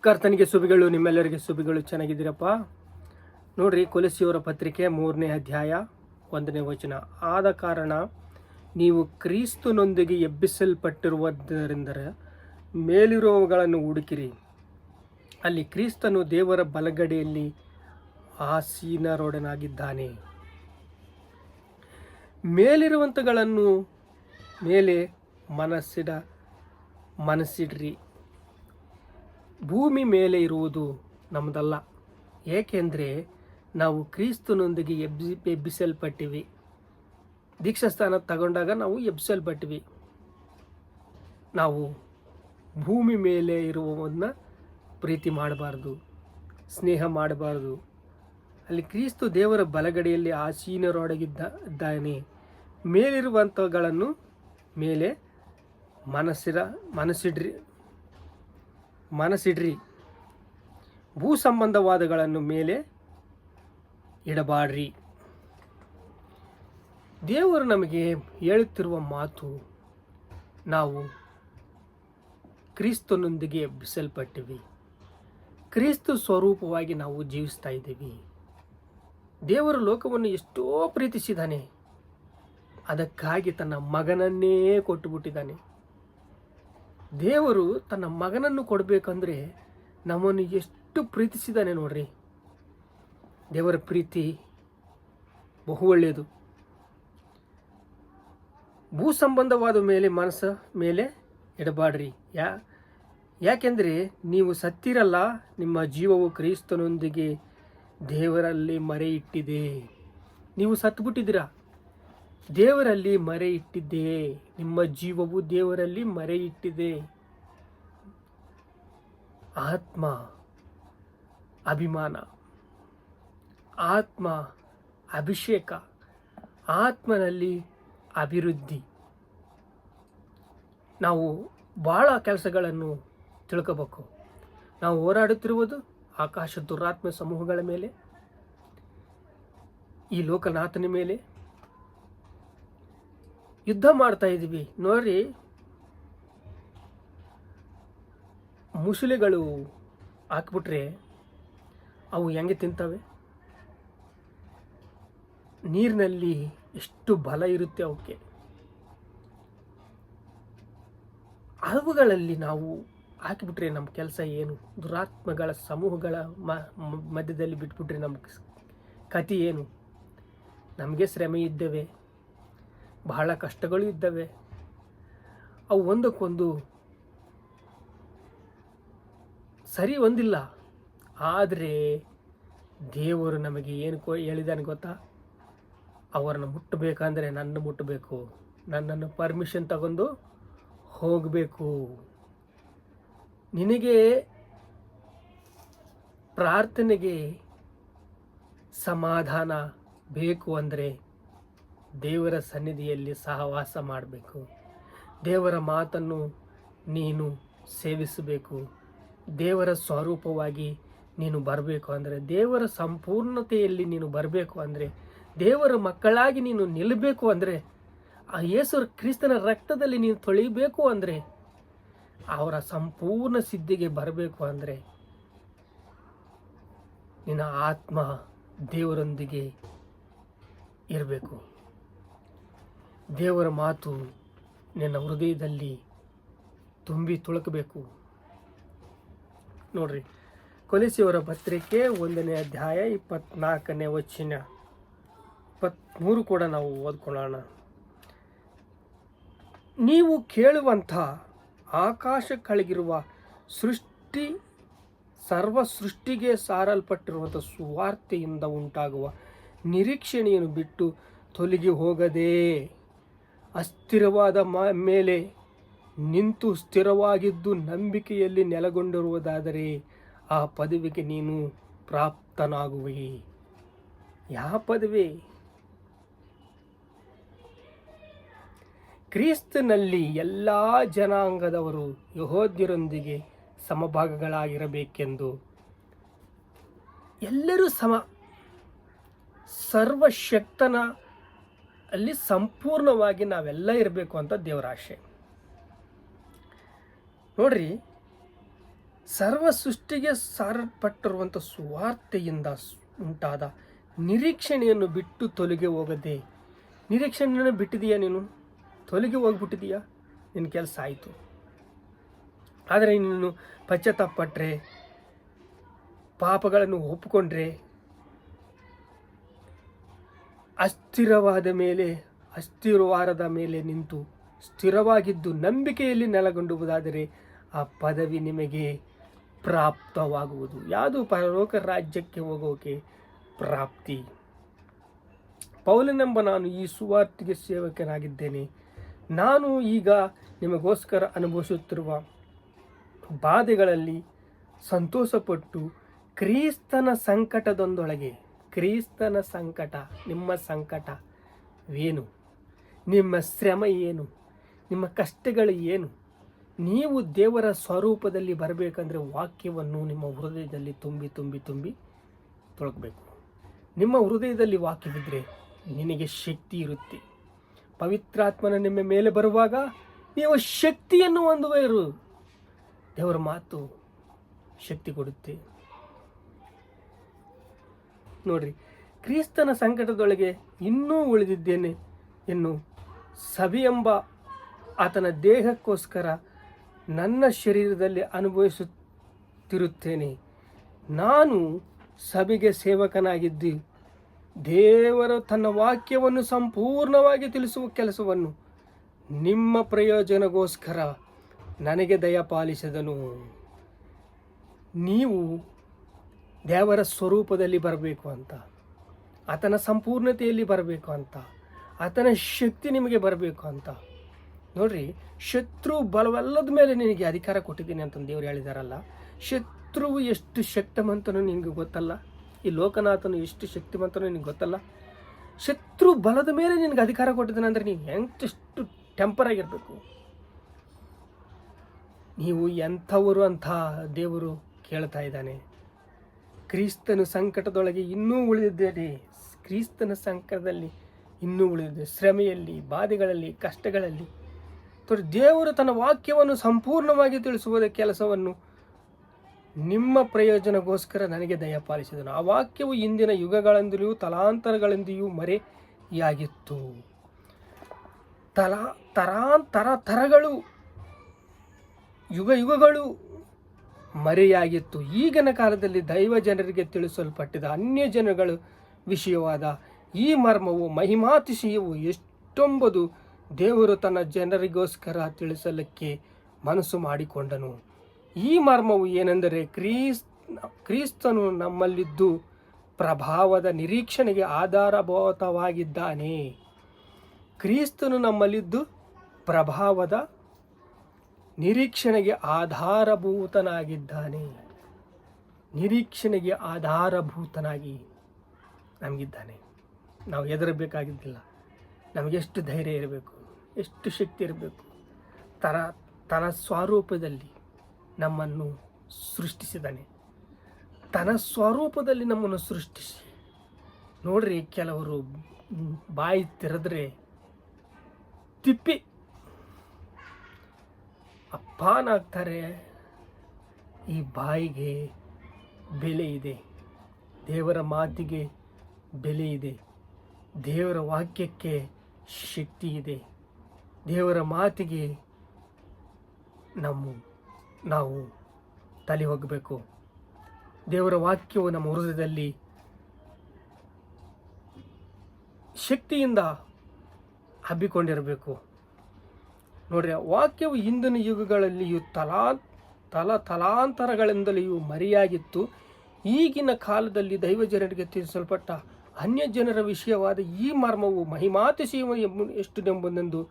ಕರ್ತನಿಗೆ ಸುಬಿಗಳು ನಿಮ್ಮೆಲ್ಲರಿಗೆ ಸುಬಿಗಳು ಚೆನ್ನಾಗಿದ್ದೀರಪ್ಪ. ನೋಡ್ರಿ ಕೊಲಸಿಯವರ ಪತ್ರಿಕೆ ಮೂರನೇ ಅಧ್ಯಾಯ ಒಂದನೇ ವಚನ. ಆದ ಕಾರಣ ನೀವು ಕ್ರಿಸ್ತನೊಂದಿಗೆ ಎಬ್ಬಿಸಲ್ಪಟ್ಟಿರುವುದರಿಂದ ಮೇಲಿರುವವುಗಳನ್ನು ಹುಡುಕಿರಿ. ಅಲ್ಲಿ ಕ್ರೀಸ್ತನು ದೇವರ ಬಲಗಡೆಯಲ್ಲಿ ಆಸೀನರೊಡನಾಗಿದ್ದಾನೆ. ಮೇಲಿರುವಂಥಗಳನ್ನು ಮೇಲೆ ಮನಸ್ಸಿಡ ಮನಸ್ಸಿಡ್ರಿ. ಭೂಮಿ ಮೇಲೆ ಇರುವುದು ನಮ್ಮದಲ್ಲ ಏಕೆಂದರೆ ನಾವು ಕ್ರೀಸ್ತನೊಂದಿಗೆ ಎಬ್ಬಿ ಎಬ್ಬಿಸಲ್ಪಟ್ಟಿವಿ. ದೀಕ್ಷಾಸ್ಥಾನ ತಗೊಂಡಾಗ ನಾವು ಎಬ್ಬಿಸಲ್ಪಟ್ಟಿವಿ. ನಾವು ಭೂಮಿ ಮೇಲೆ ಇರುವವನ್ನ ಪ್ರೀತಿ ಮಾಡಬಾರ್ದು, ಸ್ನೇಹ ಮಾಡಬಾರ್ದು. ಅಲ್ಲಿ ಕ್ರೀಸ್ತು ದೇವರ ಬಲಗಡೆಯಲ್ಲಿ ಆಸೀನರೊಡಗಿದ್ದ ಇದ್ದಾನೆ ಮೇಲಿರುವಂಥವುಗಳನ್ನು ಮೇಲೆ ಮನಸ್ಸಿರ, ಮನಸ್ಸಿಡ್ರಿ ಮನಸ್ಸಿಡ್ರಿ. ಭೂ ಸಂಬಂಧವಾದಗಳನ್ನು ಮೇಲೆ ಇಡಬಾಡ್ರಿ ದೇವರು ನಮಗೆ ಹೇಳುತ್ತಿರುವ ಮಾತು ನಾವು ಕ್ರಿಸ್ತನೊಂದಿಗೆ ಎಬ್ಬಿಸಲ್ಪಟ್ಟಿವಿ ಕ್ರಿಸ್ತ ಸ್ವರೂಪವಾಗಿ ನಾವು ಜೀವಿಸ್ತಾ ಇದ್ದೀವಿ. ದೇವರು ಲೋಕವನ್ನು ಎಷ್ಟೋ ಪ್ರೀತಿಸಿದ್ದಾನೆ. ಅದಕ್ಕಾಗಿ ತನ್ನ ಮಗನನ್ನೇ ಕೊಟ್ಟುಬಿಟ್ಟಿದ್ದಾನೆ. ದೇವರು ತನ್ನ ಮಗನನ್ನು ಕೊಡಬೇಕಂದ್ರೆ ನಮ್ಮನ್ನು ಎಷ್ಟು ಪ್ರೀತಿಸಿದ್ದಾನೆ ನೋಡ್ರಿ. ದೇವರ ಪ್ರೀತಿ ಬಹು ಒಳ್ಳೆಯದು. ಭೂ ಸಂಬಂಧವಾದ ಮೇಲೆ ಮನಸ್ಸ ಮೇಲೆ ಇಡಬಾಡ್ರಿ. ಯಾ, ಯಾಕೆಂದರೆ ನೀವು ಸತ್ತಿರಲ್ಲ, ನಿಮ್ಮ ಜೀವವು ಕ್ರೈಸ್ತನೊಂದಿಗೆ ದೇವರಲ್ಲಿ ಮರೆ ಇಟ್ಟಿದೆ ನೀವು ಸತ್ಬಿಟ್ಟಿದ್ದೀರಾ? ದೇವರಲ್ಲಿ ಮರೆ ಇಟ್ಟಿದ್ದೆ ನಿಮ್ಮ ಜೀವವು ದೇವರಲ್ಲಿ ಮರೆ ಇಟ್ಟಿದೆ ಆತ್ಮ, ಅಭಿಮಾನ. ಆತ್ಮ, ಅಭಿಷೇಕ. ಆತ್ಮನಲ್ಲಿ ಅಭಿವೃದ್ಧಿ. ನಾವು ಭಾಳ ಕೆಲಸಗಳನ್ನು ತಿಳ್ಕೋಬೇಕು. ನಾವು ಹೋರಾಡುತ್ತಿರುವುದು ಆಕಾಶ ದುರಾತ್ಮ ಸಮೂಹಗಳ ಮೇಲೆ, ಈ ಲೋಕನಾಥನ ಮೇಲೆ ಯುದ್ಧ ಮಾಡ್ತಾ ಇದ್ದೀವಿ. ನೋಡ್ರಿ. ಮುಸುಲಿಗಳು ಹಾಕ್ಬಿಟ್ರೆ ಅವು ಹೆಂಗೆ ತಿಂತವೆ? ನೀರಿನಲ್ಲಿ ಎಷ್ಟು ಬಲ ಇರುತ್ತೆ ಅವಕ್ಕೆ? ಅವುಗಳಲ್ಲಿ ನಾವು ಹಾಕಿಬಿಟ್ರೆ ನಮ್ಮ ಕೆಲಸ ಏನು? ದುರಾತ್ಮಗಳ ಸಮೂಹಗಳ ಮಧ್ಯದಲ್ಲಿ ಬಿಟ್ಬಿಟ್ರೆ ನಮ್ಮ ಕತಿ ಏನು? ನಮಗೆ ಶ್ರಮೆ ಇದ್ದೇವೆ. ಬಹಳ ಕಷ್ಟಗಳು ಇದ್ದವೆ. ಅವು ಒಂದಕ್ಕೊಂದು ಸರಿ ಒಂದಿಲ್ಲ. ಆದರೆ ದೇವರು ನಮಗೆ ಏನು ಕೋ ಹೇಳಿದಾನೆ ಗೊತ್ತಾ? ಅವರನ್ನು ಮುಟ್ಟಬೇಕಂದ್ರೆ ನನ್ನ ಮುಟ್ಟಬೇಕು. ನನ್ನನ್ನು ಪರ್ಮಿಷನ್ ತಗೊಂಡು ಹೋಗಬೇಕು. ನಿನಗೆ ಪ್ರಾರ್ಥನೆಗೆ ಸಮಾಧಾನ ಬೇಕು ಅಂದರೆ ದೇವರ ಸನ್ನಿಧಿಯಲ್ಲಿ ಸಹವಾಸ ಮಾಡಬೇಕು. ದೇವರ ಮಾತನ್ನು ನೀನು ಸೇವಿಸಬೇಕು. ದೇವರ ಸ್ವರೂಪವಾಗಿ ನೀನು ಬರಬೇಕು ಅಂದರೆ, ದೇವರ ಸಂಪೂರ್ಣತೆಯಲ್ಲಿ ನೀನು ಬರಬೇಕು ಅಂದರೆ, ದೇವರ ಮಕ್ಕಳಾಗಿ ನೀನು ನಿಲ್ಲಬೇಕು ಅಂದರೆ, ಆ ಯೇಸು ಕ್ರಿಸ್ತನ ರಕ್ತದಲ್ಲಿ ನೀನು ತೊಳಿಬೇಕು ಅಂದರೆ, ಅವರ ಸಂಪೂರ್ಣ ಸಿದ್ಧಿಗೆ ಬರಬೇಕು ಅಂದರೆ, ನಿನ್ನ ಆತ್ಮ ದೇವರೊಂದಿಗೆ ಇರಬೇಕು. ದೇವರ ಮಾತು ನಿನ್ನ ಹೃದಯದಲ್ಲಿ ತುಂಬಿ ತುಳುಕಬೇಕು. ನೋಡ್ರಿ ಕೊಲಿಸಿಯವರ ಪತ್ರಿಕೆ ಒಂದನೇ ಅಧ್ಯಾಯ ಇಪ್ಪತ್ನಾಲ್ಕನೇ ವಚನ. ಇಪ್ಪತ್ತ್ಮೂರು ಕೂಡ ನಾವು ಓದ್ಕೊಳ್ಳೋಣ. ನೀವು ಕೇಳುವಂಥ ಆಕಾಶ ಕಳಗಿರುವ ಸೃಷ್ಟಿ ಸರ್ವ ಸೃಷ್ಟಿಗೆ ಸಾರಲ್ಪಟ್ಟಿರುವಂಥ ಸುವಾರ್ತೆಯಿಂದ ಉಂಟಾಗುವ ನಿರೀಕ್ಷಣೆಯನ್ನು ಬಿಟ್ಟು ತೊಲಗಿ ಹೋಗದೆ ಅಸ್ಥಿರವಾದ ಮೇಲೆ ನಿಂತು ಸ್ಥಿರವಾಗಿದ್ದು ನಂಬಿಕೆಯಲ್ಲಿ ನೆಲೆಗೊಂಡಿರುವುದಾದರೆ ಆ ಪದವಿಗೆ ನೀನು ಪ್ರಾಪ್ತನಾಗುವೆ. ಯಾವ ಪದವಿ? ಕ್ರಿಸ್ತನಲ್ಲಿ ಎಲ್ಲ ಜನಾಂಗದವರು ಯಹೋದ್ಯರೊಂದಿಗೆ ಸಮಭಾಗಗಳಾಗಿರಬೇಕೆಂದು. ಎಲ್ಲರೂ ಸಮ, ಸರ್ವಶಕ್ತನ ಅಲ್ಲಿ ಸಂಪೂರ್ಣವಾಗಿ ನಾವೆಲ್ಲ ಇರಬೇಕು ಅಂತ ದೇವರ ಆಶೆ. ನೋಡ್ರಿ, ಸರ್ವ ಸೃಷ್ಟಿಗೆ ಸಾರಲ್ಪಟ್ಟಿರುವಂಥ ಸುವಾರ್ತೆಯಿಂದ ಉಂಟಾದ ನಿರೀಕ್ಷಣೆಯನ್ನು ಬಿಟ್ಟು ತೊಲಗಿ ಹೋಗದೆ, ನಿರೀಕ್ಷಣೆಯನ್ನು ಬಿಟ್ಟಿದೀಯಾ ನೀನು? ತೊಲಗಿ ಹೋಗ್ಬಿಟ್ಟಿದೀಯಾ? ನಿನ್ನ ಕೆಲಸ ಆಯಿತು. ಆದರೆ ನೀನು ಪಶ್ಚಾತ್ತಾಪಟ್ಟರೆ ಪಾಪಗಳನ್ನು ಒಪ್ಪಿಕೊಂಡ್ರೆ ಅಸ್ಥಿರವಾದ ಮೇಲೆ ಅಸ್ಥಿರವಾರದ ಮೇಲೆ ನಿಂತು ಸ್ಥಿರವಾಗಿದ್ದು ನಂಬಿಕೆಯಲ್ಲಿ ನೆಲೆಗೊಂಡುವುದಾದರೆ ಆ ಪದವಿ ನಿಮಗೆ ಪ್ರಾಪ್ತವಾಗುವುದು. ಯಾವುದು? ಪರಲೋಕ ರಾಜ್ಯಕ್ಕೆ ಹೋಗೋಕೆ ಪ್ರಾಪ್ತಿ. ಪೌಲನೆಂಬ ನಾನು ಈ ಸುವಾರ್ತಿಗೆ ಸೇವಕನಾಗಿದ್ದೇನೆ. ನಾನು ಈಗ ನಿಮಗೋಸ್ಕರ ಅನುಭವಿಸುತ್ತಿರುವ ಬಾಧೆಗಳಲ್ಲಿ ಸಂತೋಷಪಟ್ಟು ಕ್ರಿಸ್ತನ ಸಂಕಟದೊಂದೊಳಗೆ ಕ್ರಿಸ್ತನ ಸಂಕಟ, ನಿಮ್ಮ ಸಂಕಟವೇನು ನಿಮ್ಮ ಶ್ರಮ ಏನು? ನಿಮ್ಮ ಕಷ್ಟಗಳು ಏನು? ನೀವು ದೇವರ ಸ್ವರೂಪದಲ್ಲಿ ಬರಬೇಕಂದ್ರೆ ವಾಕ್ಯವನ್ನು ನಿಮ್ಮ ಹೃದಯದಲ್ಲಿ ತುಂಬಿ ತುಂಬಿ ತುಂಬಿ ತೊಳಗಬೇಕು ನಿಮ್ಮ ಹೃದಯದಲ್ಲಿ ವಾಕ್ಯವಿದ್ದರೆ ನಿನಗೆ ಶಕ್ತಿ ಇರುತ್ತೆ. ಪವಿತ್ರಾತ್ಮನ ನಿಮ್ಮ ಮೇಲೆ ಬರುವಾಗ ನೀವು ಶಕ್ತಿಯನ್ನು ಹೊಂದುವರು. ದೇವರ ಮಾತು ಶಕ್ತಿ ಕೊಡುತ್ತೆ. ನೋಡ್ರಿ, ಕ್ರಿಸ್ತನ ಸಂಕಟದೊಳಗೆ ಇನ್ನೂ ಉಳಿದಿದ್ದೇನೆ ಎನ್ನು ಎಂಬ ಆತನ ದೇಹಕ್ಕೋಸ್ಕರ ನನ್ನ ಶರೀರದಲ್ಲಿ ಅನುಭವಿಸುತ್ತಿರುತ್ತೇನೆ. ನಾನು ಸಭೆಗೆ ಸೇವಕನಾಗಿದ್ದು, ದೇವರು ತನ್ನ ವಾಕ್ಯವನ್ನು ಸಂಪೂರ್ಣವಾಗಿ ತಿಳಿಸುವ ಕೆಲಸವನ್ನು ನಿಮ್ಮ ಪ್ರಯೋಜನಗೋಸ್ಕರ ನನಗೆ ದಯಪಾಲಿಸಿದನು. ನೀವು ದೇವರ ಸ್ವರೂಪದಲ್ಲಿ ಬರಬೇಕು ಅಂತ, ಆತನ ಸಂಪೂರ್ಣತೆಯಲ್ಲಿ ಬರಬೇಕು ಅಂತ, ಆತನ ಶಕ್ತಿ ನಿಮಗೆ ಬರಬೇಕು ಅಂತ. ನೋಡ್ರಿ, ಶತ್ರು ಬಲವೆಲ್ಲದ ಮೇಲೆ ನಿನಗೆ ಅಧಿಕಾರ ಕೊಟ್ಟಿದ್ದೀನಿ ಅಂತ ದೇವರು ಹೇಳಿದಾರಲ್ಲ, ಶತ್ರುವು ಎಷ್ಟು ಶಕ್ತಿಮಂತನೂ ನಿಮಗೆ ಗೊತ್ತಲ್ಲ, ಈ ಲೋಕನಾಥನು ಎಷ್ಟು ಶಕ್ತಿಮಂತನೋ ನಿನಗೆ ಗೊತ್ತಲ್ಲ. ಶತ್ರು ಬಲದ ಮೇಲೆ ನಿನಗೆ ಅಧಿಕಾರ ಕೊಟ್ಟಿದ್ದಾನೆ ಅಂದರೆ ನೀನು ಎಂತಷ್ಟು ಟೆಂಪರ್ ಆಗಿರಬೇಕು. ನೀವು ಎಂಥವರು ಅಂತ ದೇವರು ಕೇಳ್ತಾ ಇದ್ದಾನೆ. ಕ್ರಿಸ್ತನು ಸಂಕಟದೊಳಗೆ ಇನ್ನೂ ಉಳಿದಿದ್ದೇನೆ. ಕ್ರಿಸ್ತನ ಸಂಕಟದಲ್ಲಿ ಇನ್ನೂ ಉಳಿದಿದೆ ಶ್ರಮೆಯಲ್ಲಿ, ಬಾಧೆಗಳಲ್ಲಿ, ಕಷ್ಟಗಳಲ್ಲಿ. ದೇವರು ತನ್ನ ವಾಕ್ಯವನ್ನು ಸಂಪೂರ್ಣವಾಗಿ ತಿಳಿಸುವುದ ಕೆಲಸವನ್ನು ನಿಮ್ಮ ಪ್ರಯೋಜನಗೋಸ್ಕರ ನನಗೆ ದಯಪಾಲಿಸಿದನು. ಆ ವಾಕ್ಯವು ಇಂದಿನ ಯುಗಗಳಿಂದಲೂ ತಲಾಂತರಗಳಿಂದಲೂ ಮರೆಯಾಗಿತ್ತು. ತಲಾ, ತರಾಂತರ ತರಗಳು, ಯುಗ ಯುಗಗಳು ಮರೆಯಾಗಿತ್ತು. ಈಗಿನ ಕಾಲದಲ್ಲಿ ದೈವ ಜನರಿಗೆ ತಿಳಿಸಲ್ಪಟ್ಟಿದ ಅನ್ಯ ಜನಗಳು ವಿಷಯವಾದ ಈ ಮರ್ಮವು, ಮಹಿಮಾತಿಶಯವು ಎಷ್ಟೊಂಬುದು ದೇವರು ತನ್ನ ಜನರಿಗೋಸ್ಕರ ತಿಳಿಸಲಿಕ್ಕೆ ಮನಸ್ಸು ಮಾಡಿಕೊಂಡನು. ಈ ಮರ್ಮವು ಏನೆಂದರೆ ಕ್ರೀಸ್, ಕ್ರಿಸ್ತನು ನಮ್ಮಲ್ಲಿದ್ದು ಪ್ರಭಾವದ ನಿರೀಕ್ಷಣೆಗೆ ಆಧಾರಭೂತವಾಗಿದ್ದಾನೆ. ಕ್ರಿಸ್ತನು ನಮ್ಮಲ್ಲಿದ್ದು ಪ್ರಭಾವದ ನಿರೀಕ್ಷಣೆಗೆ ಆಧಾರಭೂತನಾಗಿದ್ದಾನೆ. ನಿರೀಕ್ಷಣೆಗೆ ಆಧಾರಭೂತನಾಗಿ ನಮಗಿದ್ದಾನೆ. ನಾವು ಹೆದರಬೇಕಾಗಿದ್ದಿಲ್ಲ. ನಮಗೆಷ್ಟು ಧೈರ್ಯ ಇರಬೇಕು, ಎಷ್ಟು ಶಕ್ತಿ ಇರಬೇಕು. ತರ ತನ್ನ ಸ್ವರೂಪದಲ್ಲಿ ನಮ್ಮನ್ನು ಸೃಷ್ಟಿಸಿದ್ದಾನೆ. ತನ್ನ ಸ್ವರೂಪದಲ್ಲಿ ನಮ್ಮನ್ನು ಸೃಷ್ಟಿಸಿ. ನೋಡ್ರಿ ಕೆಲವರು ಬಾಯಿ ತೆರೆದ್ರೆ ತಿಪ್ಪಿ ಅಪ್ಪನಾಗ್ತಾರೆ. ಈ ಬಾಯಿಗೆ ಬೆಲೆ ಇದೆ. ದೇವರ ಮಾತಿಗೆ ಬೆಲೆ ಇದೆ. ದೇವರ ವಾಕ್ಯಕ್ಕೆ ಶಕ್ತಿ ಇದೆ. ದೇವರ ಮಾತಿಗೆ ನಮ್ಮ, ನಾವು ತಲೆ ಹೋಗಬೇಕು. ದೇವರ ವಾಕ್ಯವು ನಮ್ಮ ಹೃದಯದಲ್ಲಿ ಶಕ್ತಿಯಿಂದ ಹಬ್ಬಿಕೊಂಡಿರಬೇಕು. ನೋಡ್ರಿ ವಾಕ್ಯವು ಹಿಂದಿನ ಯುಗಗಳಲ್ಲಿಯೂ ತಲಾ, ತಲ, ತಲಾಂತರಗಳಿಂದಲೂ ಮರೆಯಾಗಿತ್ತು. ಈಗಿನ ಕಾಲದಲ್ಲಿ ದೈವ ಜನರಿಗೆ ತಿಳಿಸಲ್ಪಟ್ಟ ಅನ್ಯ ಜನರ ವಿಷಯವಾದ ಈ ಮರ್ಮವು ಎಂಬ ಎಷ್ಟುದೆಂಬುದೆಂದು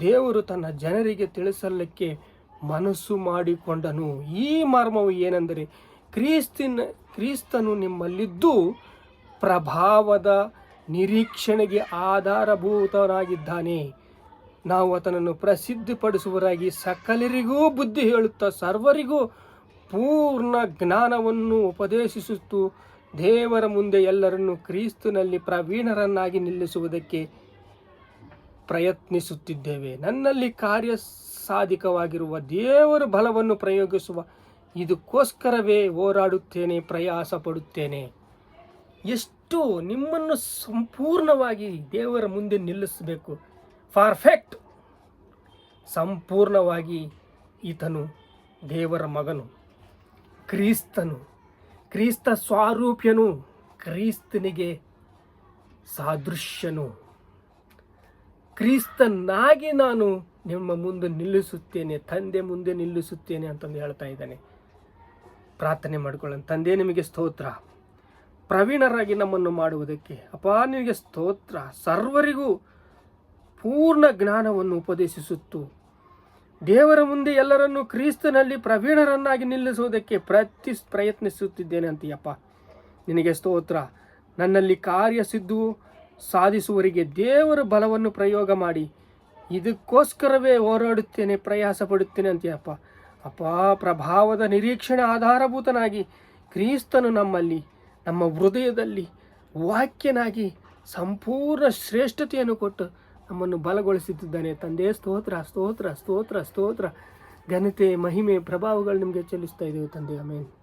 ದೇವರು ತನ್ನ ಜನರಿಗೆ ತಿಳಿಸಲಿಕ್ಕೆ ಮನಸ್ಸು ಮಾಡಿಕೊಂಡನು. ಈ ಮರ್ಮವು ಏನೆಂದರೆ, ಕ್ರಿಸ್ತಿನ, ಕ್ರಿಸ್ತನು ನಿಮ್ಮಲ್ಲಿದ್ದು ಪ್ರಭಾವದ ನಿರೀಕ್ಷಣೆಗೆ ಆಧಾರಭೂತನಾಗಿದ್ದಾನೆ. ನಾವು ಆತನನ್ನು ಪ್ರಸಿದ್ಧಿಪಡಿಸುವರಾಗಿ ಸಕಲರಿಗೂ ಬುದ್ಧಿ ಹೇಳುತ್ತಾ ಸರ್ವರಿಗೂ ಪೂರ್ಣ ಜ್ಞಾನವನ್ನು ಉಪದೇಶಿಸುತ್ತು ದೇವರ ಮುಂದೆ ಎಲ್ಲರನ್ನು ಕ್ರಿಸ್ತನಲ್ಲಿ ಪ್ರವೀಣರನ್ನಾಗಿ ನಿಲ್ಲಿಸುವುದಕ್ಕೆ ಪ್ರಯತ್ನಿಸುತ್ತಿದ್ದೇವೆ. ನನ್ನಲ್ಲಿ ಕಾರ್ಯ ಸಾಧಿಕವಾಗಿರುವ ದೇವರ ಬಲವನ್ನು ಪ್ರಯೋಗಿಸುವ ಇದಕ್ಕೋಸ್ಕರವೇ ಹೋರಾಡುತ್ತೇನೆ ಪ್ರಯಾಸ ಪಡುತ್ತೇನೆ ಎಷ್ಟು ನಿಮ್ಮನ್ನು ಸಂಪೂರ್ಣವಾಗಿ ದೇವರ ಮುಂದೆ ನಿಲ್ಲಿಸಬೇಕು. ಪರ್ಫೆಕ್ಟ್ ಸಂಪೂರ್ಣವಾಗಿ ಈತನು ದೇವರ ಮಗನು, ಕ್ರಿಸ್ತನು, ಕ್ರಿಸ್ತ ಸ್ವಾರೂಪ್ಯನು, ಕ್ರಿಸ್ತನಿಗೆ ಸಾದೃಶ್ಯನು. ಕ್ರಿಸ್ತನಾಗಿ ನಾನು ನಿಮ್ಮ ಮುಂದೆ ನಿಲ್ಲಿಸುತ್ತೇನೆ, ತಂದೆ ಮುಂದೆ ನಿಲ್ಲಿಸುತ್ತೇನೆ ಅಂತಂದು ಹೇಳ್ತಾ ಇದ್ದಾನೆ. ಪ್ರಾರ್ಥನೆ ಮಾಡ್ಕೊಳ್ಳೋಣ. ತಂದೆ, ನಿಮಗೆ ಸ್ತೋತ್ರ. ಪ್ರವೀಣರಾಗಿ ನಮ್ಮನ್ನು ಮಾಡುವುದಕ್ಕೆ. ಅಪ್ಪ, ನಿಮಗೆ ಸ್ತೋತ್ರ. ಸರ್ವರಿಗೂ ಪೂರ್ಣ ಜ್ಞಾನವನ್ನು ಉಪದೇಶಿಸುತ್ತು. ದೇವರ ಮುಂದೆ ಎಲ್ಲರನ್ನೂ ಕ್ರಿಸ್ತನಲ್ಲಿ ಪ್ರವೀಣರನ್ನಾಗಿ ನಿಲ್ಲಿಸುವುದಕ್ಕೆ ಪ್ರತಿ ಪ್ರಯತ್ನಿಸುತ್ತಿದ್ದೇನೆ ಅಂತೀಯಪ್ಪ. ನಿನಗೆ ಸ್ತೋತ್ರ. ನನ್ನಲ್ಲಿ ಕಾರ್ಯ ಸಿದ್ಧು ಸಾಧಿಸುವರಿಗೆ ದೇವರ ಬಲವನ್ನು ಪ್ರಯೋಗ ಮಾಡಿ. ಇದಕ್ಕೋಸ್ಕರವೇ ಹೋರಾಡುತ್ತೇನೆ ಪ್ರಯಾಸ ಪಡುತ್ತೇನೆ ಅಂತೀಯಪ್ಪ. ಅಪ್ಪ, ಪ್ರಭಾವದ ನಿರೀಕ್ಷಣೆ ಆಧಾರಭೂತನಾಗಿ ಕ್ರೀಸ್ತನು ನಮ್ಮಲ್ಲಿ, ನಮ್ಮ ಹೃದಯದಲ್ಲಿ ವಾಕ್ಯನಾಗಿ ಸಂಪೂರ್ಣ ಶ್ರೇಷ್ಠತೆಯನ್ನು ಕೊಟ್ಟು ನಮ್ಮನ್ನು ಬಲಗೊಳಿಸುತ್ತಿದ್ದಾನೆ. ತಂದೆ, ಸ್ತೋತ್ರ ಸ್ತೋತ್ರ ಸ್ತೋತ್ರ ಸ್ತೋತ್ರ. ಘನತೆ, ಮಹಿಮೆ, ಪ್ರಭಾವಗಳು ನಿಮಗೆ ಚಲಿಸ್ತಾ ಇದ್ದೇವೆ ತಂದೆ. ಆಮೇಲೆ